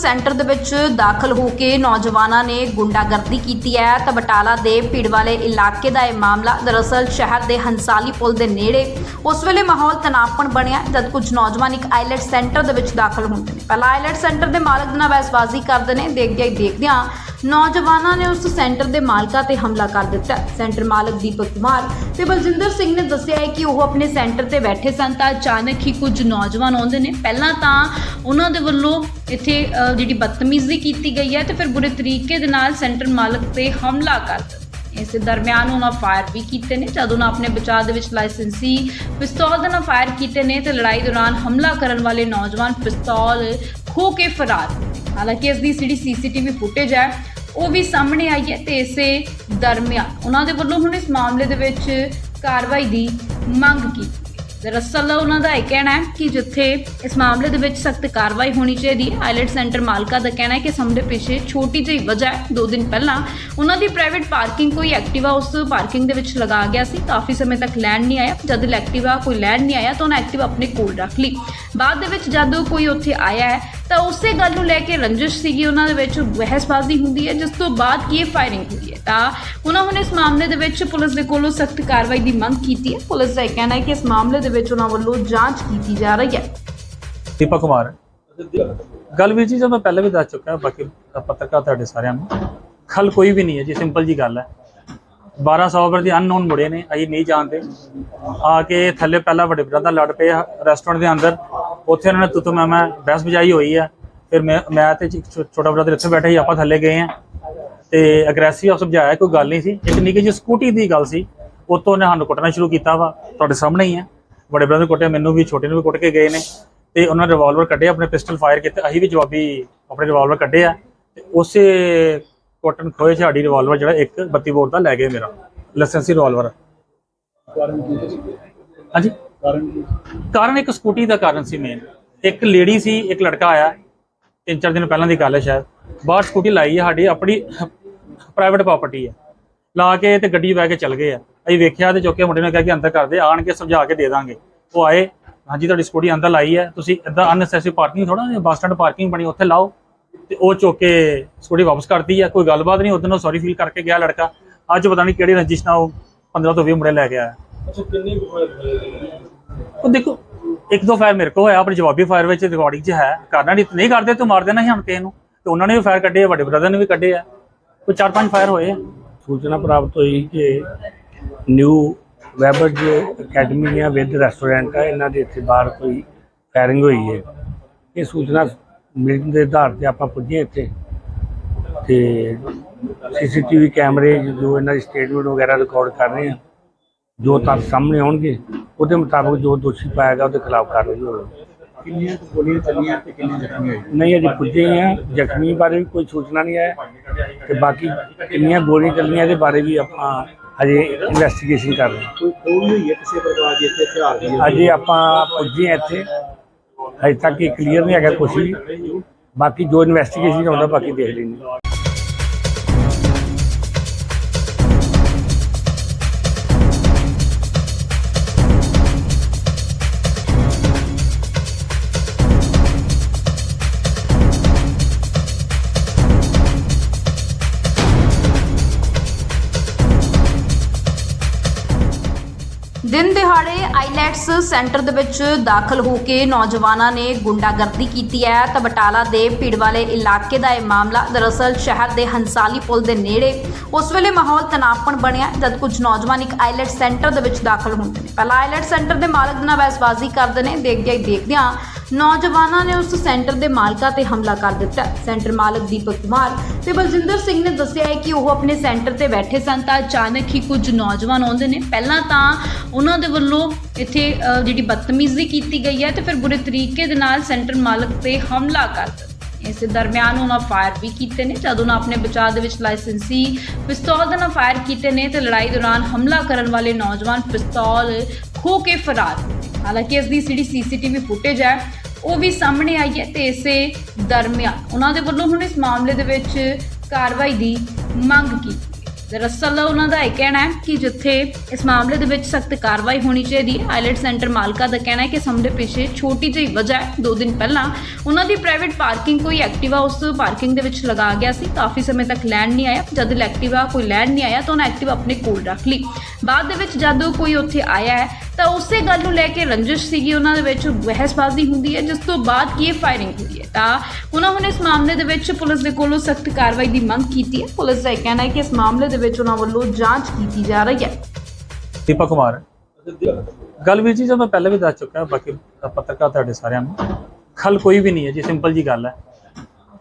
Centre ਦੇ ਵਿੱਚ ਦਾਖਲ ਹੋ ਕੇ ਨੌਜਵਾਨਾਂ ਨੇ ਗੁੰਡਾਗਰਦੀ ਕੀਤੀ ਹੈ ਤਾਂ ਬਟਾਲਾ ਦੇ ਭੀੜ ਵਾਲੇ ਇਲਾਕੇ ਦਾ ਇਹ ਮਾਮਲਾ ਦਰਅਸਲ ਸ਼ਹਿਰ ਦੇ ਹੰਸਾਲੀ ਪੁਲ ਦੇ ਨੇੜੇ ਉਸ ਵੇਲੇ ਮਾਹੌਲ ਤਣਾਪਣ ਬਣਿਆ ਜਦ ਕੁਝ ਨੌਜਵਾਨ ਇੱਕ ਆਈਲੈਟ ਸੈਂਟਰ ਦੇ ਵਿੱਚ ਦਾਖਲ ਹੁੰਦੇ ਨੇ। ਪਹਿਲਾਂ ਆਈਲੈਟ ਸੈਂਟਰ ਦੇ ਮਾਲਕ ਨਾਲ ਬਹਿਸਬਾਜ਼ੀ ਕਰਦੇ ਨੇ, ਦੇਖਦਿਆਂ ਹੀ ਦੇਖਦਿਆਂ ਨੌਜਵਾਨਾਂ ਨੇ ਉਸ ਸੈਂਟਰ ਦੇ ਮਾਲਕਾਂ ਤੇ ਹਮਲਾ ਕਰ ਦਿੱਤਾ। ਸੈਂਟਰ ਮਾਲਕ ਦੀਪਕ ਕੁਮਾਰ ਤੇ ਬਲਜਿੰਦਰ ਸਿੰਘ ਨੇ ਦੱਸਿਆ ਹੈ ਕਿ ਉਹ ਆਪਣੇ ਸੈਂਟਰ ਤੇ ਬੈਠੇ ਸਨ। ਤਾਂ ਅਚਾਨਕ ਹੀ ਕੁਝ ਨੌਜਵਾਨ ਆਉਂਦੇ ਨੇ। ਪਹਿਲਾਂ ਤਾਂ ਉਹਨਾਂ ਦੇ ਵੱਲੋਂ ਇੱਥੇ ਅ, ਜਿਹੜੀ ਬਦਤਮੀਜ਼ੀ ਕੀਤੀ ਗਈ ਹੈ ਤੇ ਫਿਰ ਬੁਰੇ ਤਰੀਕੇ ਦੇ ਨਾਲ ਸੈਂਟਰ ਮਾਲਕ ਤੇ ਹਮਲਾ ਕਰ ਦਿੱਤਾ। ਇਸੇ ਦਰਮਿਆਨ ਉਹਨਾਂ ਫਾਇਰ ਵੀ ਕੀਤੇ ਨੇ। ਜਦ ਉਹਨਾਂ ਆਪਣੇ ਬਚਾਅ ਦੇ ਵਿੱਚ ਲਾਇਸੈਂਸੀ ਪਿਸਤੌਲ ਦੇ ਨਾਲ ਫਾਇਰ ਕੀਤੇ ਨੇ ਤੇ ਲੜਾਈ ਦੌਰਾਨ ਹਮਲਾ ਕਰਨ ਵਾਲੇ ਨੌਜਵਾਨ ਪਿਸਤੌਲ ਖੋ ਕੇ ਫਰਾਰ ਹੋ ਗਏ। ਹਾਲਾਂਕਿ ਇਸ ਦੀ ਜਿਹੜੀ ਸੀਸੀਟੀਵੀ ਫੁਟੇਜ ਹੈ। ਉਹ ਵੀ ਸਾਹਮਣੇ ਆਈ ਹੈ ਤੇ ਇਸੇ ਦਰਮਿਆਨ। ਉਹਨਾਂ ਦੇ ਵੱਲੋਂ ਹੁਣ ਇਸ ਮਾਮਲੇ ਦੇ ਵਿੱਚ ਕਾਰਵਾਈ ਦੀ ਮੰਗ ਕੀਤੀ ਹੈ ਦਰਅਸਲ ਉਹਨਾਂ ਦਾ ਇਹ ਕਹਿਣਾ ਹੈ ਕਿ ਜਿੱਥੇ ਇਸ ਮਾਮਲੇ ਦੇ ਵਿੱਚ ਸਖਤ ਕਾਰਵਾਈ ਹੋਣੀ ਚਾਹੀਦੀ ਹੈ ਆਈਲੈਟ ਸੈਂਟਰ ਮਾਲਕਾ ਦਾ ਕਹਿਣਾ ਹੈ ਕਿ ਸਮੇਂ ਪਿੱਛੇ ਛੋਟੀ ਜਿਹੀ ਵਜ੍ਹਾ ਹੈ। ਦੋ ਦਿਨ ਪਹਿਲਾਂ ਉਹਨਾਂ ਦੀ ਪ੍ਰਾਈਵੇਟ ਪਾਰਕਿੰਗ ਕੋਈ ਐਕਟਿਵਾ ਉਸ ਪਾਰਕਿੰਗ ਦੇ ਵਿੱਚ ਲਗਾ ਗਿਆ ਸੀ। ਕਾਫੀ ਸਮੇਂ ਤੱਕ ਲੈਣ ਨਹੀਂ ਆਇਆ। ਜਦ ਐਕਟਿਵਾ ਕੋਈ ਲੈਣ ਨਹੀਂ ਆਇਆ ਤਾਂ ਉਹਨਾਂ ਐਕਟਿਵਾ ਆਪਣੇ ਕੋਲ ਰੱਖ ਲਈ। ਬਾਅਦ ਦੇ ਵਿੱਚ ਜਦ ਕੋਈ ਉੱਥੇ ਆਇਆ ਹੈ ਤਾਂ ਉਸੇ ਗੱਲ ਨੂੰ ਲੈ ਕੇ ਰੰਜਿਸ਼ ਸੀਗੀ ਉਹਨਾਂ ਦੇ ਵਿੱਚ, ਬਹਿਸਬਾਜ਼ੀ ਹੁੰਦੀ ਹੈ, ਜਿਸ ਤੋਂ ਬਾਅਦ ਕੀ ਫਾਇਰਿੰਗ ਹੋਈ ਹੈ? ਤਾਂ ਉਹਨਾਂ ਹੁਣ ਇਸ ਮਾਮਲੇ ਦੇ ਵਿੱਚ ਪੁਲਿਸ ਦੇ ਕੋਲੋਂ ਸਖਤ ਕਾਰਵਾਈ ਦੀ ਮੰਗ ਕੀਤੀ ਹੈ। ਪੁਲਿਸ ਦਾ ਕਹਿਣਾ ਹੈ ਕਿ ਇਸ ਮਾਮਲੇ ਦੇ ਵਿੱਚ ਉਹਨਾਂ ਵੱਲੋਂ ਜਾਂਚ ਕੀਤੀ ਜਾ ਰਹੀ ਹੈ। ਦੀਪਕ ਕੁਮਾਰ। ਗੱਲ ਵੀ ਜੀ ਜੋ ਪਹਿਲਾਂ ਵੀ ਦੱਸ ਚੁੱਕਾ, ਬਾਕੀ ਪੱਤਰਕਾਰ ਤੁਹਾਡੇ ਸਾਰਿਆਂ ਨੂੰ। ਖਲ ਕੋਈ ਵੀ ਨਹੀਂ ਹੈ ਜੀ ਸਿੰਪਲ ਜੀ ਗੱਲ ਹੈ। 1200 ਵਰ ਦੇ ਅਨਨੋਨ ਮੁੜੇ ਨੇ, ਅਸੀਂ ਨਹੀਂ ਜਾਣਦੇ। ਆ ਕੇ ਥੱਲੇ ਪਹਿਲਾਂ ਵੱਡੇ ਬ੍ਰਦਰ ਲੜ ਪਏ ਰੈਸਟੋਰੈਂਟ ਦੇ ਅੰਦਰ। ਉੱਥੇ ਉਹਨਾਂ ਨੇ ਤੁਤ ਮੈਂ ਮੈਂ ਬਹਿਸ ਬਜਾਈ ਹੋਈ ਹੈ ਫਿਰ ਮੈਂ ਮੈਂ ਤੇ ਛੋਟਾ ਬ੍ਰਦਰ ਇੱਥੇ ਬੈਠੇ ਸੀ, ਆਪਾਂ ਥੱਲੇ ਗਏ ਆ। ਤੇ ਅਗਰੈਸਿਵ ਸਮਝਾਇਆ ਕੋਈ ਗੱਲ ਨਹੀਂ ਸੀ। ਇੱਕ ਨਿੱਕੀ ਜਿਹੀ ਸਕੂਟੀ ਦੀ ਗੱਲ ਸੀ। ਉਤੋਂ ਨੇ ਸਾਨੂੰ ਕੁੱਟਣਾ ਸ਼ੁਰੂ ਕੀਤਾ ਵਾ, ਤੁਹਾਡੇ ਸਾਹਮਣੇ ਹੀ ਹੈ ਬੜੇ ਬ੍ਰਦਰ ਕੁੱਟਿਆ ਮੈਨੂੰ ਵੀ, ਛੋਟੇ ਨੂੰ ਵੀ ਕੁੱਟ ਕੇ ਗਏ ਨੇ। ਤੇ ਉਹਨਾਂ ਨੇ ਰਿਵਾਲਵਰ ਕੱਢੇ, ਆਪਣੇ ਪਿਸਟਲ ਫਾਇਰ ਕੀਤੇ। ਅਸੀਂ ਵੀ ਜਵਾਬੀ ਆਪਣੇ ਰਿਵਾਲਵਰ ਕੱਢੇ ਆ। ਤੇ ਉਸੇ ਕੋਟਨ ਖੋਏ ਝਾੜੀ ਰਿਵਾਲਵਰ ਜਿਹੜਾ ਇੱਕ 32 ਬੋਰ ਦਾ ਲੈ ਗਏ ਮੇਰਾ ਲਾਇਸੈਂਸੀ ਰਿਵਾਲਵਰ ਹਾਂਜੀ। ਕਾਰਨ ਇੱਕ ਸਕੂਟੀ ਦਾ ਕਾਰਨ ਸੀ ਮੇਨ ਇੱਕ ਲੇਡੀ ਸੀ ਇੱਕ ਲੜਕਾ ਆਇਆ। ਤਿੰਨ ਚਾਰ ਦਿਨ ਪਹਿਲਾਂ ਦੀ ਗੱਲ ਹੈ ਸ਼ਾਇਦ। ਬਾਹਰ ਸਕੂਟੀ ਲਾਈ ਹੈ ਸਾਡੀ ਆਪਣੀ ਪ੍ਰਾਈਵੇਟ ਪ੍ਰਾਪਰਟੀ ਹੈ। ਲਾ ਕੇ ਤੇ ਗੱਡੀ ਬਹਿ ਕੇ ਚੱਲ ਗਏ ਆ। ਅਸੀਂ ਵੇਖਿਆ ਤੇ ਚੁੱਕੇ ਮੁੰਡੇ ਨੇ ਕਿਹਾ ਕਿ ਅੰਦਰ ਕਰਦੇ ਆਣ ਕੇ ਸਮਝਾ ਕੇ ਦੇ ਦਾਂਗੇ। ਉਹ ਆਏ ਹਾਂਜੀ ਤੁਹਾਡੀ ਸਕੂਟੀ ਅੰਦਰ ਲਾਈ ਹੈ। ਤੁਸੀਂ ਇਦਾਂ ਅਨਨੈਸੈਸਰੀ ਪਾਰਕਿੰਗ ਥੋੜਾ ਬੱਸ ਸਟੈਂਡ ਪਾਰਕਿੰਗ ਬਣੀ ਉੱਥੇ ਲਾਓ। ਤੇ ਉਹ ਚੁੱਕ ਕੇ ਸਕੂਟੀ ਵਾਪਸ ਕਰਤੀ ਹੈ। ਕੋਈ ਗੱਲਬਾਤ ਨਹੀਂ ਉਦੋਂ ਸੌਰੀ ਫੀਲ ਕਰਕੇ ਗਿਆ ਲੜਕਾ। ਅੱਜ ਪਤਾ ਨਹੀਂ ਕਿਹੜੀ ਰੰਜਿਸ਼ ਨਾਲ ਉਹ 15 ਤੋਂ 20 ਮੁੰਡੇ ਲੈ ਕੇ ਆਇਆ। ਅੱਛਾ ਕਿੰਨੇ ਉਹ ਦੇਖੋ ਇੱਕ ਦੋ ਫਾਇਰ ਮੇਰੇ ਕੋਲ ਹੋਇਆ ਆਪਣੀ ਜਵਾਬੀ ਫਾਇਰ ਵਿੱਚ ਰਿਕਾਰਡਿੰਗ 'ਚ ਹੈ। ਕਰਨਾ ਨਹੀਂ ਨਹੀਂ ਕਰਦੇ ਤੂੰ ਮਾਰ ਦੇਣਾ ਸੀ ਹੁਣ ਕਿਸੇ ਨੂੰ। ਤੇ ਉਹਨਾਂ ਨੇ ਵੀ ਫਾਇਰ ਕੱਢੇ ਆ, ਵੱਡੇ ਬ੍ਰਦਰ ਨੇ ਵੀ ਕੱਢੇ ਆ। ਕੋਈ ਚਾਰ ਪੰਜ ਫਾਇਰ ਹੋਏ ਆ। ਸੂਚਨਾ ਪ੍ਰਾਪਤ ਹੋਈ ਕਿ ਨਿਊ ਵੈਬਰਜ ਅਕੈਡਮੀ ਜਾਂ ਵਿਦ ਰੈਸਟੋਰੈਂਟ ਹੈ ਇਹਨਾਂ ਦੇ ਇੱਥੇ ਬਾਹਰ ਕੋਈ ਫਾਇਰਿੰਗ ਹੋਈ ਹੈ। ਇਹ ਸੂਚਨਾ ਮਿਲਣ ਦੇ ਆਧਾਰ ਤੇ ਆਪਾਂ ਪੁੱਜੇ ਇੱਥੇ। ਤੇ ਸੀਸੀਟੀਵੀ ਕੈਮਰੇ ਜੋ ਇਹਨਾਂ ਦੀ ਸਟੇਟਮੈਂਟ ਵਗੈਰਾ ਰਿਕਾਰਡ ਕਰ ਰਹੇ ਆ। ਜੋ ਤੱਥ ਸਾਹਮਣੇ ਆਉਣਗੇ ਉਹਦੇ ਮੁਤਾਬਕ ਜੋ ਦੋਸ਼ੀ ਪਾਇਆ ਗਿਆ ਉਹਦੇ ਖਿਲਾਫ ਕਾਰਵਾਈ ਹੋਵੇਗੀ ਕਿੰਨੀਆਂ ਕੁ ਗੋਲੀਆਂ ਚੱਲੀਆਂ ਤੇ ਕਿੰਨੇ ਜ਼ਖਮੀ ਹੋਏ ਨਹੀਂ ਅਜੇ ਪੁੱਜੇ ਹੀ ਆ ਜ਼ਖਮੀ ਬਾਰੇ ਵੀ ਕੋਈ ਸੂਚਨਾ ਨਹੀਂ ਆਇਆ। ਤੇ ਬਾਕੀ ਕਿੰਨੀਆਂ ਗੋਲੀਆਂ ਚੱਲੀਆਂ ਇਹਦੇ ਬਾਰੇ ਵੀ ਆਪਾਂ ਹਜੇ ਇਨਵੈਸਟੀਗੇਸ਼ਨ ਕਰ ਰਹੇ ਹਾਂ। ਕੋਈ ਖੋਲ ਨਹੀਂ ਹੋਈ ਹੈ ਕਿਸੇ ਪ੍ਰਕਾਰ ਦੀ ਇੱਥੇ ਹਥਿਆਰ ਦੀ? ਅਜੇ ਆਪਾਂ ਪੁੱਜੇ ਹਾਂ ਇੱਥੇ। ਹਜੇ ਤੱਕ ਇਹ ਕਲੀਅਰ ਨਹੀਂ ਹੈਗਾ ਕੁਝ ਵੀ। ਬਾਕੀ ਜੋ ਇਨਵੈਸਟੀਗੇਸ਼ਨ ਆਉਂਦਾ ਬਾਕੀ ਦੇਖ ਲੈਂਦੇ ਦਿਨ ਦਿਹਾੜੇ ਆਈਲੈਟਸ ਸੈਂਟਰ ਦੇ ਵਿੱਚ ਦਾਖਲ ਹੋ ਕੇ ਨੌਜਵਾਨਾਂ ਨੇ ਗੁੰਡਾਗਰਦੀ ਕੀਤੀ ਹੈ। ਤਾਂ ਬਟਾਲਾ ਦੇ ਭੀੜ ਵਾਲੇ ਇਲਾਕੇ ਦਾ ਇਹ ਮਾਮਲਾ ਦਰਅਸਲ ਸ਼ਹਿਰ ਦੇ ਹੰਸਾਲੀ ਪੁਲ ਦੇ ਨੇੜੇ ਉਸ ਵੇਲੇ ਮਾਹੌਲ ਤਣਾਪਣ ਬਣਿਆ, ਜਦ ਕੁਝ ਨੌਜਵਾਨ ਇੱਕ ਆਈਲੈਟ ਸੈਂਟਰ ਦੇ ਵਿੱਚ ਦਾਖਲ ਹੁੰਦੇ ਨੇ। ਪਹਿਲਾਂ ਆਈਲੈਟ ਸੈਂਟਰ ਦੇ ਮਾਲਕ ਦੇ ਨਾਲ ਬਹਿਸਬਾਜ਼ੀ ਕਰਦੇ ਨੇ ਦੇਖਦੇ ਹੀ ਦੇਖਦਿਆਂ ਨੌਜਵਾਨਾਂ ਨੇ ਉਸ ਸੈਂਟਰ ਦੇ ਮਾਲਕਾਂ ਤੇ ਹਮਲਾ ਕਰ ਦਿੱਤਾ। ਸੈਂਟਰ ਮਾਲਕ ਦੀਪਕ ਕੁਮਾਰ ਤੇ ਬਲਜਿੰਦਰ ਸਿੰਘ ਨੇ ਦੱਸਿਆ ਹੈ ਕਿ ਉਹ ਆਪਣੇ ਸੈਂਟਰ ਤੇ ਬੈਠੇ ਸਨ ਤਾਂ ਅਚਾਨਕ ਹੀ ਕੁਝ ਨੌਜਵਾਨ ਆਉਂਦੇ ਨੇ। ਪਹਿਲਾਂ ਤਾਂ ਉਹਨਾਂ ਦੇ ਵੱਲੋਂ ਇੱਥੇ ਜਿਹੜੀ ਬਦਤਮੀਜ਼ੀ ਕੀਤੀ ਗਈ ਹੈ ਤੇ ਫਿਰ ਬੁਰੇ ਤਰੀਕੇ ਦੇ ਨਾਲ ਸੈਂਟਰ ਮਾਲਕ ਤੇ ਹਮਲਾ ਕਰ ਦਿੱਤਾ। ਇਸੇ ਦਰਮਿਆਨ ਉਹਨਾਂ ਫਾਇਰ ਵੀ ਕੀਤੇ ਨੇ। ਜਦ ਉਹਨਾਂ ਆਪਣੇ ਬਚਾਅ ਦੇ ਵਿੱਚ ਲਾਇਸੈਂਸੀ ਪਿਸਤੌਲ ਦੇ ਨਾਲ ਫਾਇਰ ਕੀਤੇ ਨੇ ਤੇ ਲੜਾਈ ਦੌਰਾਨ ਹਮਲਾ ਕਰਨ ਵਾਲੇ ਨੌਜਵਾਨ ਪਿਸਤੌਲ ਖੋ ਕੇ ਫਰਾਰ ਹਾਲਾਂਕਿ ਇਸ ਦੀ ਜਿਹੜੀ ਸੀਸੀਟੀਵੀ ਫੁਟੇਜ ਹੈ। ਉਹ ਵੀ ਸਾਹਮਣੇ ਆਈ ਹੈ ਤੇ ਇਸੇ ਦਰਮਿਆਨ। ਉਹਨਾਂ ਦੇ ਵੱਲੋਂ ਹੁਣ ਇਸ ਮਾਮਲੇ ਦੇ ਵਿੱਚ ਕਾਰਵਾਈ ਦੀ ਮੰਗ ਕੀਤੀ ਦਰਅਸਲ ਉਹਨਾਂ ਦਾ ਇਹ ਕਹਿਣਾ ਹੈ ਕਿ ਜਿੱਥੇ ਇਸ ਮਾਮਲੇ ਦੇ ਵਿੱਚ ਸਖਤ ਕਾਰਵਾਈ ਹੋਣੀ ਚਾਹੀਦੀ ਹੈ ਆਈਲੈਟ ਸੈਂਟਰ ਮਾਲਕਾ ਦਾ ਕਹਿਣਾ ਹੈ ਕਿ ਸਮੇਂ ਪਿੱਛੇ ਛੋਟੀ ਜਿਹੀ ਵਜ੍ਹਾ ਹੈ। ਦੋ ਦਿਨ ਪਹਿਲਾਂ ਉਹਨਾਂ ਦੀ ਪ੍ਰਾਈਵੇਟ ਪਾਰਕਿੰਗ ਕੋਈ ਐਕਟਿਵਾ ਉਸ ਪਾਰਕਿੰਗ ਦੇ ਵਿੱਚ ਲਗਾ ਗਿਆ ਸੀ। ਕਾਫੀ ਸਮੇਂ ਤੱਕ ਲੈਣ ਨਹੀਂ ਆਇਆ। ਜਦ ਐਕਟਿਵਾ ਕੋਈ ਲੈਣ ਨਹੀਂ ਆਇਆ ਤਾਂ ਉਹਨਾਂ ਐਕਟਿਵਾ ਆਪਣੇ ਕੋਲ ਰੱਖ ਲਈ। ਬਾਅਦ ਦੇ ਵਿੱਚ ਜਦੋਂ ਕੋਈ ਉੱਥੇ ਆਇਆ ਹੈ ਤਾਂ ਉਸੇ ਗੱਲ ਨੂੰ ਲੈ ਕੇ ਰੰਜਿਸ਼ ਸੀਗੀ ਉਹਨਾਂ ਦੇ ਵਿੱਚ, ਬਹਿਸਬਾਜ਼ੀ ਹੁੰਦੀ ਹੈ, ਜਿਸ ਤੋਂ ਬਾਅਦ ਕੀ ਫਾਇਰਿੰਗ ਹੋਈ ਹੈ? ਤਾਂ ਉਹਨਾਂ ਹੁਣ ਇਸ ਮਾਮਲੇ ਦੇ ਵਿੱਚ ਪੁਲਿਸ ਦੇ ਕੋਲੋਂ ਸਖਤ ਕਾਰਵਾਈ ਦੀ ਮੰਗ ਕੀਤੀ ਹੈ। ਪੁਲਿਸ ਦਾ ਕਹਿਣਾ ਹੈ ਕਿ ਇਸ ਮਾਮਲੇ ਦੇ ਵਿੱਚ ਉਹਨਾਂ ਵੱਲੋਂ ਜਾਂਚ ਕੀਤੀ ਜਾ ਰਹੀ ਹੈ। ਦੀਪਕ ਕੁਮਾਰ। ਗੱਲ ਵੀ ਜੀ, ਜਦੋਂ ਮੈਂ ਪਹਿਲਾਂ ਵੀ ਦੱਸ ਚੁੱਕਾ ਬਾਕੀ ਪੱਤਰਕਾਰ ਤੁਹਾਡੇ ਸਾਰਿਆਂ ਨੂੰ, ਖਲ ਕੋਈ ਵੀ ਨਹੀਂ ਹੈ ਜੀ ਸਿੰਪਲ ਜੀ ਗੱਲ ਹੈ।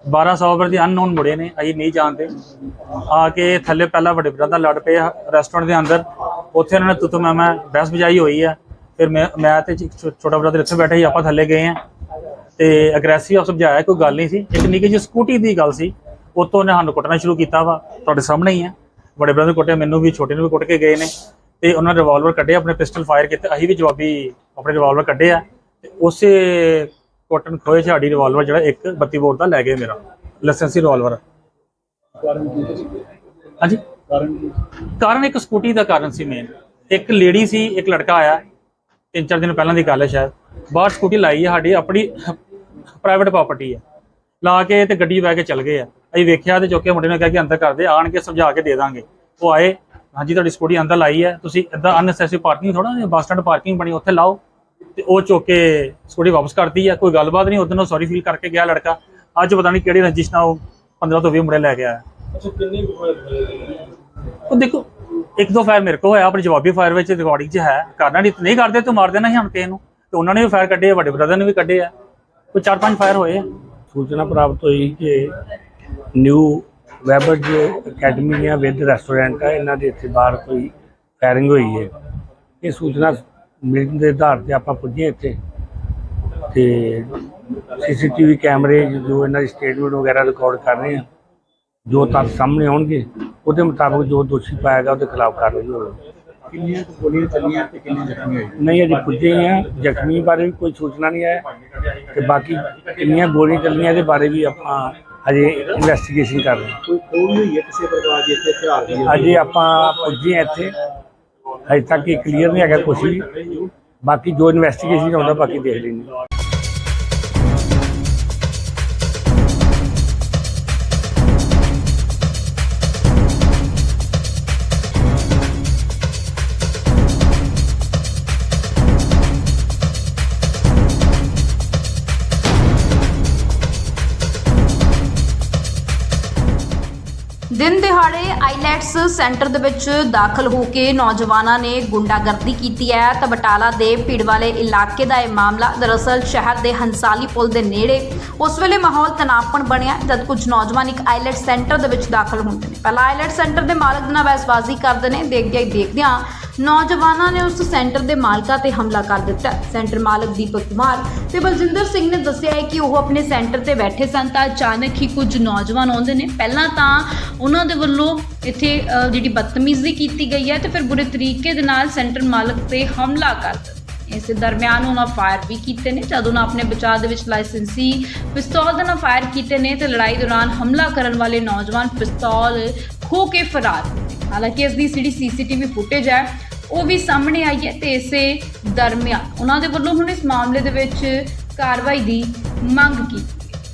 1200 ਵਰ ਦੇ ਅਨਨੋਨ ਮੁੜੇ ਨੇ, ਅਸੀਂ ਨਹੀਂ ਜਾਣਦੇ। ਆ ਕੇ ਥੱਲੇ ਪਹਿਲਾਂ ਵੱਡੇ ਬ੍ਰਦਰ ਲੜ ਪਏ ਰੈਸਟੋਰੈਂਟ ਦੇ ਅੰਦਰ। ਉੱਥੇ ਉਹਨਾਂ ਨੇ ਤੁਤੂ ਮੈਂ ਮੈਂ ਬਹਿਸ ਬਜਾਈ ਹੋਈ ਹੈ ਫਿਰ ਮੈਂ ਮੈਂ ਤੇ ਛੋਟਾ ਬ੍ਰਦਰ ਇੱਥੇ ਬੈਠੇ ਸੀ, ਆਪਾਂ ਥੱਲੇ ਗਏ ਆ। ਤੇ ਅਗਰੈਸਿਵ ਸਮਝਾਇਆ ਕੋਈ ਗੱਲ ਨਹੀਂ ਸੀ। ਇੱਕ ਨਿੱਕੀ ਜਿਹੀ ਸਕੂਟੀ ਦੀ ਗੱਲ ਸੀ। ਉਤੋਂ ਉਹਨੇ ਸਾਨੂੰ ਕੁੱਟਣਾ ਸ਼ੁਰੂ ਕੀਤਾ ਵਾ, ਤੁਹਾਡੇ ਸਾਹਮਣੇ ਹੀ ਹੈ ਵੱਡੇ ਬ੍ਰਦਰ ਕੁੱਟਿਆ, ਮੈਨੂੰ ਵੀ, ਛੋਟੇ ਨੂੰ ਵੀ ਕੁੱਟ ਕੇ ਗਏ ਨੇ। ਤੇ ਉਹਨਾਂ ਨੇ ਰਿਵਾਲਵਰ ਕੱਢੇ ਆਪਣੇ ਪਿਸਟਲ ਫਾਇਰ ਕੀਤੇ। ਅਸੀਂ ਵੀ ਜਵਾਬੀ ਆਪਣੇ ਰਿਵਾਲਵਰ ਕੱਢੇ ਆ। ਤੇ ਉਸੇ ਕੋਟਨ ਖੋਏ ਸਾਡੀ ਰਿਵਾਲਵਰ ਜਿਹੜਾ ਇੱਕ 32 ਬੋਰ ਦਾ ਲੈ ਗਏ ਮੇਰਾ। ਲਾਇਸੈਂਸੀ ਰਿਵਾਲਵਰ ਹਾਂਜੀ। ਕਾਰਨ ਕੀ ਕਾਰਨ ਇੱਕ ਸਕੂਟੀ ਦਾ ਕਾਰਨ ਸੀ ਮੇਨ ਇੱਕ ਲੇਡੀ ਸੀ ਇੱਕ ਲੜਕਾ ਆਇਆ। ਤਿੰਨ ਚਾਰ ਦਿਨ ਪਹਿਲਾਂ ਦੀ ਗੱਲ ਹੈ ਸ਼ਾਇਦ। ਬਾਹਰ ਸਕੂਟੀ ਲਾਈ ਹੈ ਸਾਡੀ ਆਪਣੀ ਪ੍ਰਾਈਵੇਟ ਪ੍ਰਾਪਰਟੀ ਹੈ। ਲਾ ਕੇ ਤੇ ਗੱਡੀ ਬਹਿ ਕੇ ਚੱਲ ਗਏ ਆ। ਅਸੀਂ ਵੇਖਿਆ ਤੇ ਚੁੱਕੇ ਮੁੰਡੇ ਨੇ ਕਿਹਾ ਕਿ ਅੰਦਰ ਕਰ ਦੇ ਆਣ ਕੇ ਸਮਝਾ ਕੇ ਦੇ ਦਾਂਗੇ। ਉਹ ਆਏ ਹਾਂਜੀ ਤੁਹਾਡੀ ਸਕੂਟੀ ਅੰਦਰ ਲਾਈ ਹੈ। ਤੁਸੀਂ ਇਦਾਂ ਅਨਨੈਸੈਸਰੀ ਪਾਰਕਿੰਗ ਥੋੜਾ ਬੱਸ ਸਟੈਂਡ ਪਾਰਕਿੰਗ ਬਣੀ ਉੱਥੇ ਲਾਓ। ਤੇ ਉਹ ਚੁੱਕ ਕੇ ਸਕੂਟੀ ਵਾਪਸ ਕਰਤੀ ਹੈ। ਕੋਈ ਗੱਲਬਾਤ ਨਹੀਂ ਉਦੋਂ ਸੌਰੀ ਫੀਲ ਕਰਕੇ ਗਿਆ ਲੜਕਾ। ਅੱਜ ਪਤਾ ਨਹੀਂ ਕਿਹੜੀ ਰੰਜਿਸ਼ ਨਾਲ ਉਹ 15 ਤੋਂ 20 ਮੁੰਡੇ ਲੈ ਕੇ ਆਇਆ। ਅੱਛਾ ਕਿੰਨੇ ਉਹ ਦੇਖੋ, ਇੱਕ ਦੋ ਫਾਇਰ ਮੇਰੇ ਕੋਲ ਹੋਇਆ, ਆਪਣੀ ਜਵਾਬੀ ਫਾਇਰ ਵਿੱਚ ਰਿਕਾਰਡਿੰਗ 'ਚ ਹੈ। ਕਰਨਾ ਨਹੀਂ ਨਹੀਂ ਕਰਦੇ ਤੂੰ ਮਾਰ ਦੇਣਾ ਸੀ ਹਣ ਕਿਸੇ ਨੂੰ। ਤੇ ਉਹਨਾਂ ਨੇ ਵੀ ਫਾਇਰ ਕੱਢੇ ਆ, ਵੱਡੇ ਬ੍ਰਦਰ ਨੇ ਵੀ ਕੱਢੇ ਆ। ਕੋਈ ਚਾਰ ਪੰਜ ਫਾਇਰ ਹੋਏ ਆ। ਸੂਚਨਾ ਪ੍ਰਾਪਤ ਹੋਈ ਕਿ ਨਿਊ ਵੈਬਰਜ ਅਕੈਡਮੀ ਆ, ਵਿਦ ਰੈਸਟੋਰੈਂਟ ਆ, ਇਹਨਾਂ ਦੇ ਇੱਥੇ ਬਾਹਰ ਕੋਈ ਫਾਇਰਿੰਗ ਹੋਈ ਹੈ। ਇਹ ਸੂਚਨਾ ਮਿਲਣ ਦੇ ਆਧਾਰ ਤੇ ਆਪਾਂ ਪੁੱਜੇ ਇੱਥੇ। ਤੇ ਸੀਸੀਟੀਵੀ ਕੈਮਰੇ ਜੋ ਇਹਨਾਂ ਦੀ ਸਟੇਟਮੈਂਟ ਵਗੈਰਾ ਰਿਕਾਰਡ ਕਰ ਰਹੇ ਆ ਜੋ ਤੱਥ ਸਾਹਮਣੇ ਆਉਣਗੇ ਉਹਦੇ ਮੁਤਾਬਕ ਜੋ ਦੋਸ਼ੀ ਪਾਏਗਾ ਉਹਦੇ ਖਿਲਾਫ ਕਾਰਵਾਈ ਹੋਵੇਗੀ ਕਿੰਨੀਆਂ ਕੁ ਗੋਲੀਆਂ ਚੱਲੀਆਂ ਤੇ ਕਿੰਨੇ ਜ਼ਖਮੀ ਹੋਏ ਨਹੀਂ ਅਜੇ ਪੁੱਜੇ ਹੀ ਆ ਜ਼ਖਮੀ ਬਾਰੇ ਵੀ ਕੋਈ ਸੂਚਨਾ ਨਹੀਂ ਹੈ ਤੇ ਬਾਕੀ ਕਿੰਨੀਆਂ ਗੋਲੀਆਂ ਚੱਲੀਆਂ ਇਹਦੇ ਬਾਰੇ ਵੀ ਆਪਾਂ ਹਜੇ ਇਨਵੈਸਟੀਗੇਸ਼ਨ ਕਰ ਰਹੇ ਹਾਂ। ਕੋਈ ਖੋਹ ਵੀ ਹੋਈ ਹੈ ਕਿਸੇ ਪ੍ਰਕਾਰ ਦੀ ਇੱਥੇ ਹਥਿਆਰ ਦੀ। ਅਜੇ ਆਪਾਂ ਪੁੱਜੇ ਹਾਂ ਇੱਥੇ। ਹਜੇ ਤੱਕ ਇਹ ਕਲੀਅਰ ਨਹੀਂ ਹੈਗਾ ਕੁਝ ਵੀ। ਬਾਕੀ ਜੋ ਇਨਵੈਸਟੀਗੇਸ਼ਨ ਆਉਂਦਾ ਬਾਕੀ ਦੇਖ ਲੈਂਦੇ ਦਿਨ ਦਿਹਾੜੇ ਆਈਲੈਟਸ ਸੈਂਟਰ ਦੇ ਵਿੱਚ ਦਾਖਲ ਹੋ ਕੇ ਨੌਜਵਾਨਾਂ ਨੇ ਗੁੰਡਾਗਰਦੀ ਕੀਤੀ ਹੈ ਤਾਂ ਬਟਾਲਾ ਦੇ ਭੀੜ ਵਾਲੇ ਇਲਾਕੇ ਦਾ ਇਹ ਮਾਮਲਾ ਦਰਅਸਲ ਸ਼ਹਿਰ ਦੇ ਹੰਸਾਲੀ ਪੁਲ ਦੇ ਨੇੜੇ ਉਸ ਵੇਲੇ ਮਾਹੌਲ ਤਣਾਪਣ ਬਣਿਆ ਜਦ ਕੁਝ ਨੌਜਵਾਨ ਇੱਕ ਆਈਲੈਟ ਸੈਂਟਰ ਦੇ ਵਿੱਚ ਦਾਖਲ ਹੁੰਦੇ ਨੇ। ਪਹਿਲਾਂ ਆਈਲੈਟ ਸੈਂਟਰ ਦੇ ਮਾਲਕ ਨਾਲ ਬਹਿਸਬਾਜ਼ੀ ਕਰਦੇ ਨੇ ਦੇਖਦਿਆਂ ਹੀ ਦੇਖਦਿਆਂ ਨੌਜਵਾਨਾਂ ਨੇ ਉਸ ਸੈਂਟਰ ਦੇ ਮਾਲਕਾਂ ਤੇ ਹਮਲਾ ਕਰ ਦਿੱਤਾ। ਸੈਂਟਰ ਮਾਲਕ ਦੀਪਕ ਕੁਮਾਰ ਤੇ ਬਲਜਿੰਦਰ ਸਿੰਘ ਨੇ ਦੱਸਿਆ ਹੈ ਕਿ ਉਹ ਆਪਣੇ ਸੈਂਟਰ ਤੇ ਬੈਠੇ ਸਨ ਤਾਂ ਅਚਾਨਕ ਹੀ ਕੁਝ ਨੌਜਵਾਨ ਆਉਂਦੇ ਨੇ। ਪਹਿਲਾਂ ਤਾਂ ਉਹਨਾਂ ਦੇ ਵੱਲੋਂ ਇੱਥੇ ਜਿਹੜੀ ਬਦਤਮੀਜ਼ੀ ਕੀਤੀ ਗਈ ਹੈ ਤੇ ਫਿਰ ਬੁਰੇ ਤਰੀਕੇ ਦੇ ਨਾਲ ਸੈਂਟਰ ਮਾਲਕ ਤੇ ਹਮਲਾ ਕਰ ਦਿੱਤਾ। ਇਸੇ ਦਰਮਿਆਨ ਉਹਨਾਂ ਫਾਇਰ ਵੀ ਕੀਤੇ ਨੇ। ਜਦ ਉਹਨਾਂ ਆਪਣੇ ਬਚਾਅ ਦੇ ਵਿੱਚ ਲਾਇਸੈਂਸੀ ਪਿਸਤੌਲ ਦੇ ਨਾਲ ਫਾਇਰ ਕੀਤੇ ਨੇ ਤੇ ਲੜਾਈ ਦੌਰਾਨ ਹਮਲਾ ਕਰਨ ਵਾਲੇ ਨੌਜਵਾਨ ਪਿਸਤੌਲ ਖੋ ਕੇ ਫਰਾਰ ਹਾਲਾਂਕਿ ਇਸ ਦੀ ਜਿਹੜੀ ਸੀਸੀਟੀਵੀ ਫੁਟੇਜ ਹੈ। ਉਹ ਵੀ ਸਾਹਮਣੇ ਆਈ ਹੈ ਤੇ ਇਸੇ ਦਰਮਿਆਨ। ਉਹਨਾਂ ਦੇ ਵੱਲੋਂ ਹੁਣ ਇਸ ਮਾਮਲੇ ਦੇ ਵਿੱਚ ਕਾਰਵਾਈ ਦੀ ਮੰਗ ਕੀਤੀ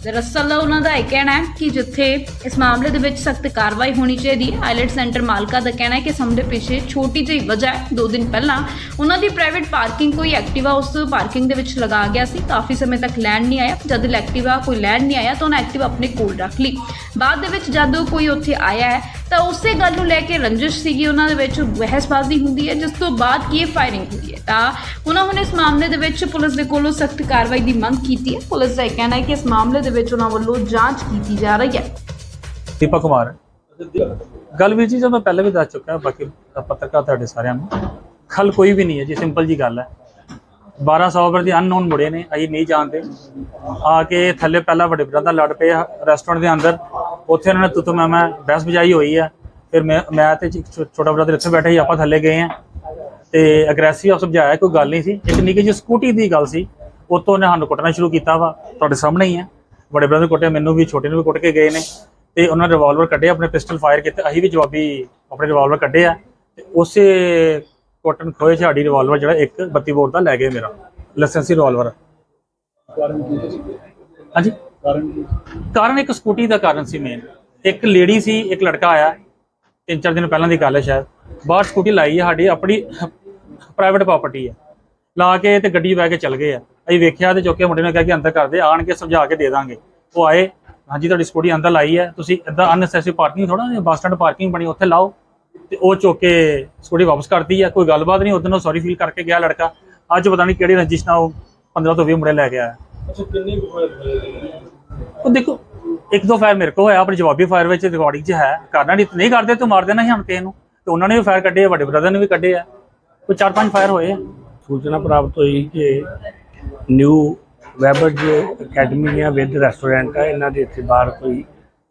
ਦਰਅਸਲ ਉਹਨਾਂ ਦਾ ਇਹ ਕਹਿਣਾ ਹੈ ਕਿ ਜਿੱਥੇ ਇਸ ਮਾਮਲੇ ਦੇ ਵਿੱਚ ਸਖਤ ਕਾਰਵਾਈ ਹੋਣੀ ਚਾਹੀਦੀ ਹੈ ਆਈਲੈਟ ਸੈਂਟਰ ਮਾਲਕਾ ਦਾ ਕਹਿਣਾ ਹੈ ਕਿ ਸਮੇਂ ਪਿੱਛੇ ਛੋਟੀ ਜਿਹੀ ਵਜ੍ਹਾ ਹੈ। ਦੋ ਦਿਨ ਪਹਿਲਾਂ ਉਹਨਾਂ ਦੀ ਪ੍ਰਾਈਵੇਟ ਪਾਰਕਿੰਗ ਕੋਈ ਐਕਟਿਵਾ ਉਸ ਪਾਰਕਿੰਗ ਦੇ ਵਿੱਚ ਲਗਾ ਗਿਆ ਸੀ। ਕਾਫੀ ਸਮੇਂ ਤੱਕ ਲੈਣ ਨਹੀਂ ਆਇਆ। ਜਦ ਐਕਟਿਵਾ ਕੋਈ ਲੈਣ ਨਹੀਂ ਆਇਆ ਤਾਂ ਉਹਨਾਂ ਐਕਟਿਵਾ ਆਪਣੇ ਕੋਲ ਰੱਖ ਲਈ। ਬਾਅਦ ਦੇ ਵਿੱਚ ਜਦੋਂ ਕੋਈ ਉੱਥੇ ਆਇਆ ਹੈ ਤਾਂ ਉਸੇ ਗੱਲ ਨੂੰ ਲੈ ਕੇ ਰੰਜਿਸ਼ ਸੀਗੀ ਉਹਨਾਂ ਦੇ ਵਿੱਚ, ਬਹਿਸਬਾਜ਼ੀ ਹੁੰਦੀ ਹੈ, ਜਿਸ ਤੋਂ ਬਾਅਦ ਕੀ ਫਾਇਰਿੰਗ ਹੋਈ ਹੈ? ਤਾਂ ਉਹਨਾਂ ਹੁਣ ਇਸ ਮਾਮਲੇ ਦੇ ਵਿੱਚ ਪੁਲਿਸ ਦੇ ਕੋਲੋਂ ਸਖਤ ਕਾਰਵਾਈ ਦੀ ਮੰਗ ਕੀਤੀ ਹੈ। ਪੁਲਿਸ ਦਾ ਕਹਿਣਾ ਹੈ ਕਿ ਇਸ ਮਾਮਲੇ ਦੇ ਵਿੱਚ ਉਹਨਾਂ ਵੱਲੋਂ ਜਾਂਚ ਕੀਤੀ ਜਾ ਰਹੀ ਹੈ। ਦੀਪਕ ਕੁਮਾਰ। ਗੱਲ ਵੀ ਜੀ, ਜਦੋਂ ਪਹਿਲਾਂ ਵੀ ਦੱਸ ਚੁੱਕਾ ਬਾਕੀ ਪੱਤਰਕਾਰ ਤੁਹਾਡੇ ਸਾਰਿਆਂ ਨੂੰ, ਖਲ ਕੋਈ ਵੀ ਨਹੀਂ ਹੈ ਜੀ ਸਿੰਪਲ ਜੀ ਗੱਲ ਹੈ। 1200 ਵਰ ਦੇ ਅਨਨੋਨ ਮੁੜੇ ਨੇ, ਅਸੀਂ ਨਹੀਂ ਜਾਣਦੇ। ਆ ਕੇ ਥੱਲੇ ਪਹਿਲਾਂ ਵੱਡੇ ਬ੍ਰਦਰ ਲੜ ਪਏ ਰੈਸਟੋਰੈਂਟ ਦੇ ਅੰਦਰ। ਉੱਥੇ ਉਹਨਾਂ ਨੇ ਤੁਤੂ ਮੈਂ ਮੈਂ ਬਹਿਸ ਬਜਾਈ ਹੋਈ ਹੈ ਫਿਰ ਮੈਂ ਮੈਂ ਤੇ ਛੋਟਾ ਬ੍ਰਦਰ ਇੱਥੇ ਬੈਠੇ ਸੀ, ਆਪਾਂ ਥੱਲੇ ਗਏ ਆ। ਤੇ ਅਗਰੈਸਿਵ ਸਮਝਾਇਆ ਕੋਈ ਗੱਲ ਨਹੀਂ ਸੀ। ਇੱਕ ਨਿੱਕੀ ਜਿਹੀ ਸਕੂਟੀ ਦੀ ਗੱਲ ਸੀ। ਉਤੋਂ ਉਹਨੇ ਸਾਨੂੰ ਕੁੱਟਣਾ ਸ਼ੁਰੂ ਕੀਤਾ ਵਾ, ਤੁਹਾਡੇ ਸਾਹਮਣੇ ਹੀ ਹੈ ਵੱਡੇ ਬ੍ਰਦਰ ਕੁੱਟਿਆ ਮੈਨੂੰ ਵੀ, ਛੋਟੇ ਨੂੰ ਵੀ ਕੁੱਟ ਕੇ ਗਏ ਨੇ। ਤੇ ਉਹਨਾਂ ਨੇ ਰਿਵਾਲਵਰ ਕੱਢੇ, ਆਪਣੇ ਪਿਸਟਲ ਫਾਇਰ ਕੀਤੇ। ਅਸੀਂ ਵੀ ਜਵਾਬੀ ਆਪਣੇ ਰਿਵਾਲਵਰ ਕੱਢੇ ਆ। ਤੇ ਉਸੇ ਕੋਟਨ ਖੋਏ 'ਚ ਸਾਡੀ ਰਿਵਾਲਵਰ ਜਿਹੜਾ ਇੱਕ 32 ਬੋਰ ਦਾ ਲੈ ਗਏ ਮੇਰਾ। ਲਾਇਸੈਂਸੀ ਰਿਵਾਲਵਰ ਹਾਂਜੀ। ਕਾਰਨ ਕੀ ਸੀ? ਇੱਕ ਸਕੂਟੀ ਦਾ ਕਾਰਨ ਸੀ ਮੇਨ ਇੱਕ ਲੇਡੀ ਸੀ ਇੱਕ ਲੜਕਾ ਆਇਆ। ਤਿੰਨ ਚਾਰ ਦਿਨ ਪਹਿਲਾਂ ਦੀ ਗੱਲ ਹੈ ਸ਼ਾਇਦ। ਬਾਹਰ ਸਕੂਟੀ ਲਾਈ ਹੈ ਸਾਡੀ ਆਪਣੀ ਪ੍ਰਾਈਵੇਟ ਪ੍ਰਾਪਰਟੀ ਹੈ। ਲਾ ਕੇ ਤੇ ਗੱਡੀ ਬਹਿ ਕੇ ਚੱਲ ਗਏ ਆ। ਅਸੀਂ ਵੇਖਿਆ ਤੇ ਚੁੱਕੇ ਮੁੰਡੇ ਨੇ ਕਿਹਾ ਕਿ ਅੰਦਰ ਕਰ ਦੇ ਆਣ ਕੇ ਸਮਝਾ ਕੇ ਦੇ ਦਾਂਗੇ। ਉਹ ਆਏ ਹਾਂਜੀ ਤੁਹਾਡੀ ਸਕੂਟੀ ਅੰਦਰ ਲਾਈ ਹੈ। ਤੁਸੀਂ ਇਦਾਂ ਅਨਨੈਸੈਸਰੀ ਪਾਰਕਿੰਗ ਥੋੜਾ ਬੱਸ ਸਟੈਂਡ ਪਾਰਕਿੰਗ ਬਣੀ ਉੱਥੇ ਲਾਓ। ਤੇ ਉਹ ਚੁੱਕ ਕੇ ਸਕੂਟੀ ਵਾਪਸ ਕਰਤੀ ਹੈ। ਕੋਈ ਗੱਲਬਾਤ ਨਹੀਂ ਉਦੋਂ ਸੌਰੀ ਫੀਲ ਕਰਕੇ ਗਿਆ ਲੜਕਾ। ਅੱਜ ਪਤਾ ਨਹੀਂ ਕਿਹੜੀ ਰੰਜਿਸ਼ ਨਾਲ ਉਹ 15 ਤੋਂ 20 ਮੁੰਡੇ ਲੈ ਕੇ ਆਇਆ। ਅੱਛਾ ਕਿੰਨੇ ਕੁ ਹੋਏ ਉਹ ਦੇਖੋ ਇੱਕ ਦੋ ਫਾਇਰ ਮੇਰੇ ਕੋਲ ਹੋਇਆ ਆਪਣੀ ਜਵਾਬੀ ਫਾਇਰ ਵਿੱਚ ਰਿਕਾਰਡਿੰਗ 'ਚ ਹੈ। ਕਰਨਾ ਨਹੀਂ ਨਹੀਂ ਕਰਦੇ ਤੂੰ ਮਾਰ ਦੇਣਾ ਸੀ ਹਣ ਕਿਸੇ ਨੂੰ। ਤੇ ਉਹਨਾਂ ਨੇ ਵੀ ਫਾਇਰ ਕੱਢੇ ਆ, ਵੱਡੇ ਬ੍ਰਦਰ ਨੇ ਵੀ ਕੱਢੇ ਆ। ਕੋਈ ਚਾਰ ਪੰਜ ਫਾਇਰ ਹੋਏ ਆ। ਸੂਚਨਾ ਪ੍ਰਾਪਤ ਹੋਈ ਕਿ ਨਿਊ ਵੈਬਰਜ ਅਕੈਡਮੀ ਆ ਵਿਦ ਰੈਸਟੋਰੈਂਟ ਆ ਇਹਨਾਂ ਦੇ ਇੱਥੇ ਬਾਹਰ ਕੋਈ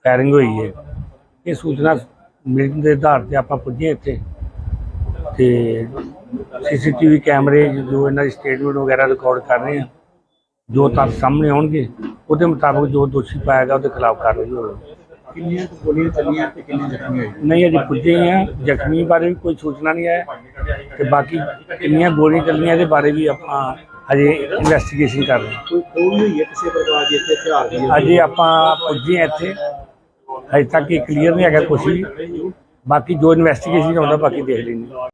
ਫਾਇਰਿੰਗ ਹੋਈ ਹੈ। ਇਹ ਸੂਚਨਾ ਮਿਲਣ ਦੇ ਆਧਾਰ ਤੇ ਆਪਾਂ ਪੁੱਜੇ ਇੱਥੇ। ਤੇ ਸੀਸੀਟੀਵੀ ਕੈਮਰੇ ਜੋ ਇਹਨਾਂ ਦੀ ਸਟੇਟਮੈਂਟ ਵਗੈਰਾ ਰਿਕਾਰਡ ਕਰ ਰਹੇ ਆ। ਜੋ ਤੱਥ ਸਾਹਮਣੇ ਆਉਣਗੇ ਉਹਦੇ ਮੁਤਾਬਕ ਜੋ ਦੋਸ਼ੀ ਪਾਏਗਾ ਉਹਦੇ ਖਿਲਾਫ ਕਾਰਵਾਈ ਹੋਵੇਗੀ। ਕਿੰਨੀਆਂ ਗੋਲੀਆਂ ਚੱਲੀਆਂ ਤੇ ਕਿੰਨੇ ਜ਼ਖਮੀ ਹੋਏ ਨਹੀਂ ਅਜੇ ਪੁੱਜੇ ਹੀ ਆ ਜ਼ਖਮੀ ਬਾਰੇ ਵੀ ਕੋਈ ਸੂਚਨਾ ਨਹੀਂ ਹੈ ਤੇ ਬਾਕੀ ਕਿੰਨੀਆਂ ਗੋਲੀਆਂ ਚੱਲੀਆਂ ਇਹਦੇ ਬਾਰੇ ਵੀ ਆਪਾਂ ਹਜੇ ਇਨਵੈਸਟੀਗੇਸ਼ਨ ਕਰ ਰਹੇ ਕੋਈ ਖੋਈ ਹੋਈ ਹੈ ਕਿਸੇ ਪ੍ਰਕਾਰ ਦੀ ਇੱਥੇ ਹਥਿਆਰ ਦੀ? ਅਜੇ ਆਪਾਂ ਪੁੱਜੇ ਹਾਂ ਇੱਥੇ। ਹਜੇ ਤੱਕ ਇਹ ਕਲੀਅਰ ਨਹੀਂ ਹੈਗਾ ਕੁਛ ਵੀ। ਬਾਕੀ ਜੋ ਇਨਵੈਸਟੀਗੇਸ਼ਨ ਹੁੰਦਾ ਬਾਕੀ ਦੇਖ ਲੈਂਦੇ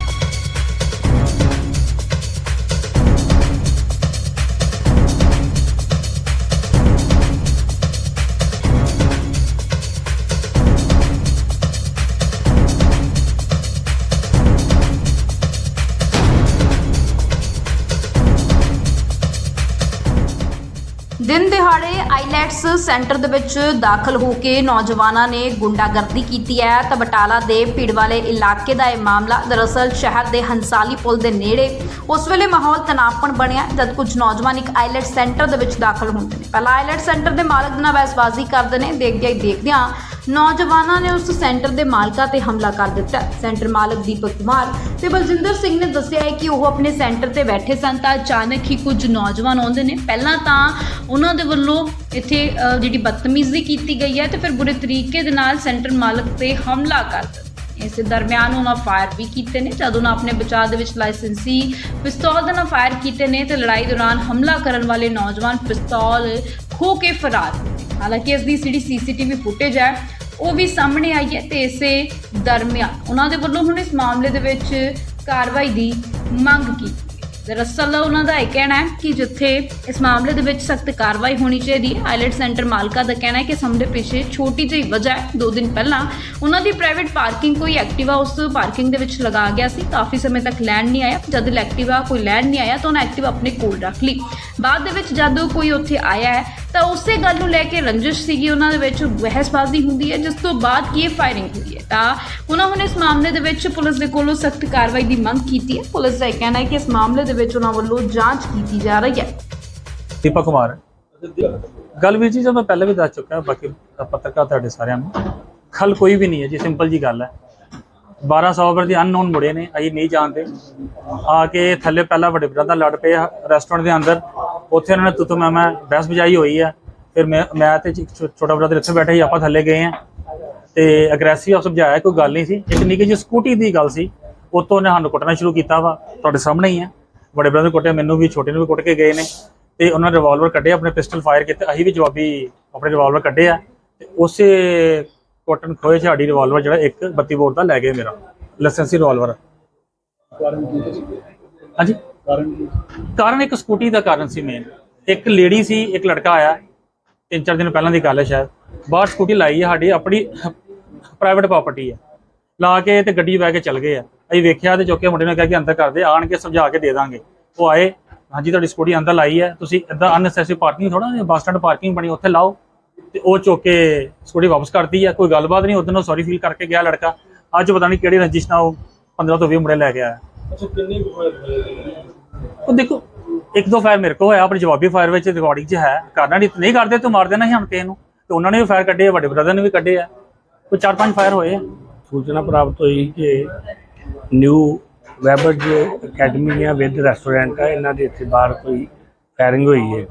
ਦਿਹਾੜੇ ਆਈਲੈਟਸ ਸੈਂਟਰ ਦੇ ਵਿੱਚ ਦਾਖਲ ਹੋ ਕੇ ਨੌਜਵਾਨਾਂ ਨੇ ਗੁੰਡਾਗਰਦੀ ਕੀਤੀ ਹੈ ਤਾਂ ਬਟਾਲਾ ਦੇ ਭੀੜ ਵਾਲੇ ਇਲਾਕੇ ਦਾ ਇਹ ਮਾਮਲਾ ਦਰਅਸਲ ਸ਼ਹਿਰ ਦੇ ਹੰਸਾਲੀ ਪੁਲ ਦੇ ਨੇੜੇ ਉਸ ਵੇਲੇ ਮਾਹੌਲ ਤਣਾਪਣ ਬਣਿਆ ਜਦ ਕੁਝ ਨੌਜਵਾਨ ਇੱਕ ਆਈਲੈਟ ਸੈਂਟਰ ਦੇ ਵਿੱਚ ਦਾਖਲ ਹੁੰਦੇ ਨੇ। ਪਹਿਲਾਂ ਆਈਲੈਟ ਸੈਂਟਰ ਦੇ ਮਾਲਕ ਦੇ ਨਾਲ ਬਹਿਸਬਾਜ਼ੀ ਕਰਦੇ ਨੇ ਦੇਖਦਿਆਂ ਹੀ ਦੇਖਦਿਆਂ ਨੌਜਵਾਨਾਂ ਨੇ ਉਸ ਸੈਂਟਰ ਦੇ ਮਾਲਕਾਂ ਤੇ ਹਮਲਾ ਕਰ ਦਿੱਤਾ। ਸੈਂਟਰ ਮਾਲਕ ਦੀਪਕ ਕੁਮਾਰ ਤੇ ਬਲਜਿੰਦਰ ਸਿੰਘ ਨੇ ਦੱਸਿਆ ਹੈ ਕਿ ਉਹ ਆਪਣੇ ਸੈਂਟਰ ਤੇ ਬੈਠੇ ਸਨ ਤਾਂ ਅਚਾਨਕ ਹੀ ਕੁਝ ਨੌਜਵਾਨ ਆਉਂਦੇ ਨੇ। ਪਹਿਲਾਂ ਤਾਂ ਉਹਨਾਂ ਦੇ ਵੱਲੋਂ ਇੱਥੇ ਅ, ਜਿਹੜੀ ਬਦਤਮੀਜ਼ੀ ਕੀਤੀ ਗਈ ਹੈ ਤੇ ਫਿਰ ਬੁਰੇ ਤਰੀਕੇ ਦੇ ਨਾਲ ਸੈਂਟਰ ਮਾਲਕ ਤੇ ਹਮਲਾ ਕਰ ਦਿੱਤਾ। ਇਸੇ ਦਰਮਿਆਨ ਉਹਨਾਂ ਫਾਇਰ ਵੀ ਕੀਤੇ ਨੇ। ਜਦ ਉਹਨਾਂ ਆਪਣੇ ਬਚਾਅ ਦੇ ਵਿੱਚ ਲਾਇਸੈਂਸੀ ਪਿਸਤੌਲ ਦੇ ਨਾਲ ਫਾਇਰ ਕੀਤੇ ਨੇ ਤੇ ਲੜਾਈ ਦੌਰਾਨ ਹਮਲਾ ਕਰਨ ਵਾਲੇ ਨੌਜਵਾਨ ਪਿਸਤੌਲ ਖੋ ਕੇ ਫਰਾਰ ਹੋ ਗਏ। ਹਾਲਾਂਕਿ ਇਸ ਦੀ ਜਿਹੜੀ ਸੀਸੀਟੀਵੀ ਫੁਟੇਜ ਹੈ, ਉਹ ਵੀ ਸਾਹਮਣੇ ਆਈ ਹੈ ਤੇ ਇਸੇ ਦਰਮਿਆਨ ਉਹਨਾਂ ਦੇ ਵੱਲੋਂ ਹੁਣ ਇਸ ਮਾਮਲੇ ਦੇ ਵਿੱਚ ਕਾਰਵਾਈ ਦੀ ਮੰਗ ਕੀਤੀ ਦਰਅਸਲ ਉਹਨਾਂ ਦਾ ਇਹ ਕਹਿਣਾ ਹੈ ਕਿ ਜਿੱਥੇ ਇਸ ਮਾਮਲੇ ਦੇ ਵਿੱਚ ਸਖਤ ਕਾਰਵਾਈ ਹੋਣੀ ਚਾਹੀਦੀ ਹੈ ਆਈਲੈਟ ਸੈਂਟਰ ਮਾਲਕਾ ਦਾ ਕਹਿਣਾ ਹੈ ਕਿ ਸਮੇਂ ਪਿੱਛੇ ਛੋਟੀ ਜਿਹੀ ਵਜ੍ਹਾ ਹੈ। ਦੋ ਦਿਨ ਪਹਿਲਾਂ ਉਹਨਾਂ ਦੀ ਪ੍ਰਾਈਵੇਟ ਪਾਰਕਿੰਗ ਕੋਈ ਐਕਟਿਵਾ ਉਸ ਪਾਰਕਿੰਗ ਦੇ ਵਿੱਚ ਲਗਾ ਗਿਆ ਸੀ। ਕਾਫੀ ਸਮੇਂ ਤੱਕ ਲੈਣ ਨਹੀਂ ਆਇਆ। ਜਦ ਐਕਟਿਵਾ ਕੋਈ ਲੈਣ ਨਹੀਂ ਆਇਆ ਤਾਂ ਉਹਨਾਂ ਐਕਟਿਵਾ ਆਪਣੇ ਕੋਲ ਰੱਖ ਲਈ। ਬਾਅਦ ਦੇ ਵਿੱਚ ਜਦ ਕੋਈ ਉੱਥੇ ਆਇਆ ਹੈ ਤਾਂ ਉਸੇ ਗੱਲ ਨੂੰ ਲੈ ਕੇ ਰੰਜਿਸ਼ ਸੀਗੀ ਉਹਨਾਂ ਦੇ ਵਿੱਚ, ਬਹਿਸਬਾਜ਼ੀ ਹੁੰਦੀ ਹੈ, ਜਿਸ ਤੋਂ ਬਾਅਦ ਕੀ ਫਾਇਰਿੰਗ ਹੋਈ ਹੈ। ਤਾਂ ਉਹਨਾਂ ਹੁਣ ਇਸ ਮਾਮਲੇ ਦੇ ਵਿੱਚ ਪੁਲਿਸ ਦੇ ਕੋਲੋਂ ਸਖਤ ਕਾਰਵਾਈ ਦੀ ਮੰਗ ਕੀਤੀ ਹੈ। ਪੁਲਿਸ ਦਾ ਕਹਿਣਾ ਹੈ ਕਿ ਇਸ ਮਾਮਲੇ ਦੇ ਵਿੱਚ ਉਹਨਾਂ ਵੱਲੋਂ ਜਾਂਚ ਕੀਤੀ ਜਾ ਰਹੀ ਹੈ। ਦੀਪਕ ਕੁਮਾਰ। ਗੱਲ ਵੀ ਜੀ ਜੋ ਪਹਿਲਾਂ ਵੀ ਦੱਸ ਚੁੱਕਾ, ਬਾਕੀ ਪੱਤਰਕਾਰ ਤੁਹਾਡੇ ਸਾਰਿਆਂ ਨੂੰ। ਖਲ ਕੋਈ ਵੀ ਨਹੀਂ ਹੈ ਜੀ ਸਿੰਪਲ ਜੀ ਗੱਲ ਹੈ। 1200 ਵਰ ਦੇ ਅਨਨੋਨ ਮੁੰਡੇ ਨੇ, ਅਸੀਂ ਨਹੀਂ ਜਾਣਦੇ। ਆ ਕੇ ਥੱਲੇ ਪਹਿਲਾਂ ਵੱਡੇ ਬ੍ਰਦਰ ਲੜ ਪਏ ਰੈਸਟੋਰੈਂਟ ਦੇ ਅੰਦਰ। ਉੱਥੇ ਉਹਨਾਂ ਨੇ ਤੁਤੂ ਮੈਂ ਮੈਂ ਬਹਿਸ ਬਜਾਈ ਹੋਈ ਹੈ ਫਿਰ ਮੈਂ ਮੈਂ ਤੇ ਛੋਟਾ ਬ੍ਰਦਰ ਇੱਥੇ ਬੈਠੇ ਹੀ ਆਪਾਂ ਥੱਲੇ ਗਏ ਆ। ਤੇ ਅਗਰੈਸਿਵ ਆਪ ਸਮਝਾਇਆ ਕੋਈ ਗੱਲ ਨਹੀਂ ਸੀ। ਇੱਕ ਨਿੱਕੀ ਜਿਹੀ ਸਕੂਟੀ ਦੀ ਗੱਲ ਸੀ। ਉਤੋਂ ਉਹਨੇ ਸਾਨੂੰ ਕੁੱਟਣਾ ਸ਼ੁਰੂ ਕੀਤਾ ਵਾ, ਤੁਹਾਡੇ ਸਾਹਮਣੇ ਹੀ ਆ। ਬੜੇ ਬ੍ਰਦਰ ਕੁੱਟਿਆ, ਮੈਨੂੰ ਵੀ, ਛੋਟੇ ਨੂੰ ਵੀ ਕੁੱਟ ਕੇ ਗਏ ਨੇ। ਤੇ ਉਹਨਾਂ ਨੇ ਰਿਵਾਲਵਰ ਕੱਢੇ ਆਪਣੇ ਪਿਸਟਲ ਫਾਇਰ ਕੀਤੇ। ਅਸੀਂ ਵੀ ਜਵਾਬੀ ਆਪਣੇ ਰਿਵਾਲਵਰ ਕੱਢੇ ਆ। ਤੇ ਉਸੇ ਕੋਟਨ ਖੋਏ 'ਚ ਸਾਡੀ ਰਿਵਾਲਵਰ ਜਿਹੜਾ ਇੱਕ 32 ਬੋਰ ਦਾ ਲੈ ਗਏ ਮੇਰਾ। ਲਾਇਸੈਂਸੀ ਰਿਵਾਲਵਰ ਹਾਂਜੀ। ਕਾਰਨ ਕੀ ਕਾਰਨ ਇੱਕ ਸਕੂਟੀ ਦਾ ਕਾਰਨ ਸੀ ਮੇਨ ਇੱਕ ਲੇਡੀ ਸੀ, ਇੱਕ ਲੜਕਾ ਆਇਆ, ਤਿੰਨ ਚਾਰ ਦਿਨ ਪਹਿਲਾਂ ਦੀ ਗੱਲ ਹੈ ਸ਼ਾਇਦ। ਬਾਹਰ ਸਕੂਟੀ ਲਾਈ ਹੈ ਸਾਡੀ ਆਪਣੀ ਪ੍ਰਾਈਵੇਟ ਪ੍ਰਾਪਰਟੀ ਹੈ ਲਾ ਕੇ ਤੇ ਗੱਡੀ ਬਹਿ ਕੇ ਚੱਲ ਗਏ ਆ। ਅਸੀਂ ਵੇਖਿਆ ਤੇ ਚੁੱਕੇ ਮੁੰਡੇ ਨੇ ਕਿਹਾ ਕਿ ਅੰਦਰ ਕਰਦੇ ਆਣ ਕੇ ਸਮਝਾ ਕੇ ਦੇ ਦਾਂਗੇ। ਉਹ ਆਏ, ਹਾਂਜੀ, ਤੁਹਾਡੀ ਸਕੂਟੀ ਅੰਦਰ ਲਾਈ ਹੈ ਤੁਸੀਂ ਇਦਾਂ ਅਨਨੈਸੈਸਰੀ ਪਾਰਕਿੰਗ ਥੋੜਾ ਬੱਸ ਸਟੈਂਡ ਪਾਰਕਿੰਗ ਬਣੀ, ਉੱਥੇ ਲਾਓ। ਤੇ ਉਹ ਚੁੱਕ ਕੇ ਸਕੂਟੀ ਵਾਪਸ ਕਰਦੀ ਹੈ ਕੋਈ ਗੱਲਬਾਤ ਨਹੀਂ ਉਦੋਂ ਸੌਰੀ ਫੀਲ ਕਰਕੇ ਗਿਆ ਲੜਕਾ। ਅੱਜ ਪਤਾ ਨਹੀਂ ਕਿਹੜੀ ਰੰਜਿਸ਼ ਨਾਲ ਉਹ 15 ਤੋਂ 20 ਮੁੰਡੇ ਲੈ ਕੇ ਆਇਆ। ਅੱਛਾ ਕਿੰਨੇ ਕੁ ਫਾਇਰ ਹੋਏ ਉਹ ਦੇਖੋ ਇੱਕ ਦੋ ਫਾਇਰ ਮੇਰੇ ਕੋਲ ਹੋਇਆ ਆਪਣੀ ਜਵਾਬੀ ਫਾਇਰ ਵਿੱਚ ਰਿਕਾਰਡਿੰਗ 'ਚ ਹੈ। ਕਰਨਾ ਨਹੀਂ ਨਹੀਂ ਕਰਦੇ ਤੂੰ ਮਾਰ ਦੇਣਾ ਸੀ ਹਣ ਕਿਸੇ ਨੂੰ। ਤੇ ਉਹਨਾਂ ਨੇ ਵੀ ਫਾਇਰ ਕੱਢੇ ਆ, ਵੱਡੇ ਬ੍ਰਦਰ ਨੇ ਵੀ ਕੱਢੇ ਆ। ਕੋਈ ਚਾਰ ਪੰਜ ਫਾਇਰ ਹੋਏ ਆ। ਸੂਚਨਾ ਪ੍ਰਾਪਤ ਹੋਈ ਕਿ ਨਿਊ ਵੈਬਰਜ ਅਕੈਡਮੀ ਆ ਵਿਦ ਰੈਸਟੋਰੈਂਟ ਆ ਇਹਨਾਂ ਦੇ ਇੱਥੇ ਬਾਹਰ ਕੋਈ ਫਾਇਰਿੰਗ ਹੋਈ ਹੈ।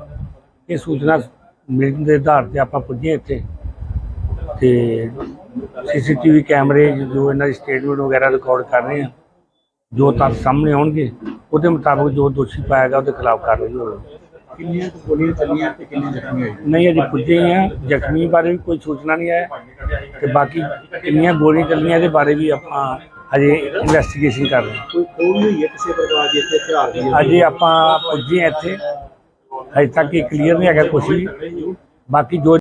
ਇਹ ਸੂਚਨਾ ਮਿਲਣ ਦੇ ਆਧਾਰ ਤੇ ਆਪਾਂ ਪੁੱਜੇ ਇੱਥੇ। ਤੇ ਸੀਸੀਟੀਵੀ ਕੈਮਰੇ ਜੋ ਇਹਨਾਂ ਦੀ ਸਟੇਟਮੈਂਟ ਵਗੈਰਾ ਰਿਕਾਰਡ ਕਰ ਰਹੇ ਆ। ਜੋ ਤੱਥ ਸਾਹਮਣੇ ਆਉਣਗੇ ਉਹਦੇ ਮੁਤਾਬਕ ਜੋ ਦੋਸ਼ੀ ਪਾਏਗਾ ਉਹਦੇ ਖਿਲਾਫ ਕਾਰਵਾਈ ਹੋਵੇਗੀ। ਕਿੰਨੀਆਂ ਗੋਲੀਆਂ ਚੱਲੀਆਂ ਤੇ ਕਿੰਨੇ ਜ਼ਖਮੀ ਹੋਏ? ਨਹੀਂ ਅਜੇ ਪੁੱਜੇ ਹੀ ਆ ਜ਼ਖਮੀ ਬਾਰੇ ਵੀ ਕੋਈ ਸੂਚਨਾ ਨਹੀਂ ਹੈ ਤੇ ਬਾਕੀ ਕਿੰਨੀਆਂ ਗੋਲੀਆਂ ਚੱਲੀਆਂ ਇਹਦੇ ਬਾਰੇ ਵੀ ਆਪਾਂ ਹਜੇ ਇਨਵੈਸਟੀਗੇਸ਼ਨ ਕਰ ਰਹੇ ਕੋਈ ਵੀ ਹੋਈ ਹੈ ਕਿਸੇ ਪ੍ਰਕਾਰ ਦੀ ਇੱਥੇ ਹਥਿਆਰ ਦੀ ਅਜੇ ਆਪਾਂ ਪੁੱਜੇ ਇੱਥੇ। ਹਜੇ ਤੱਕ ਇਹ ਕਲੀਅਰ ਨਹੀਂ ਹੈਗਾ ਕੁਛ ਵੀ। ਬਾਕੀ ਜੋ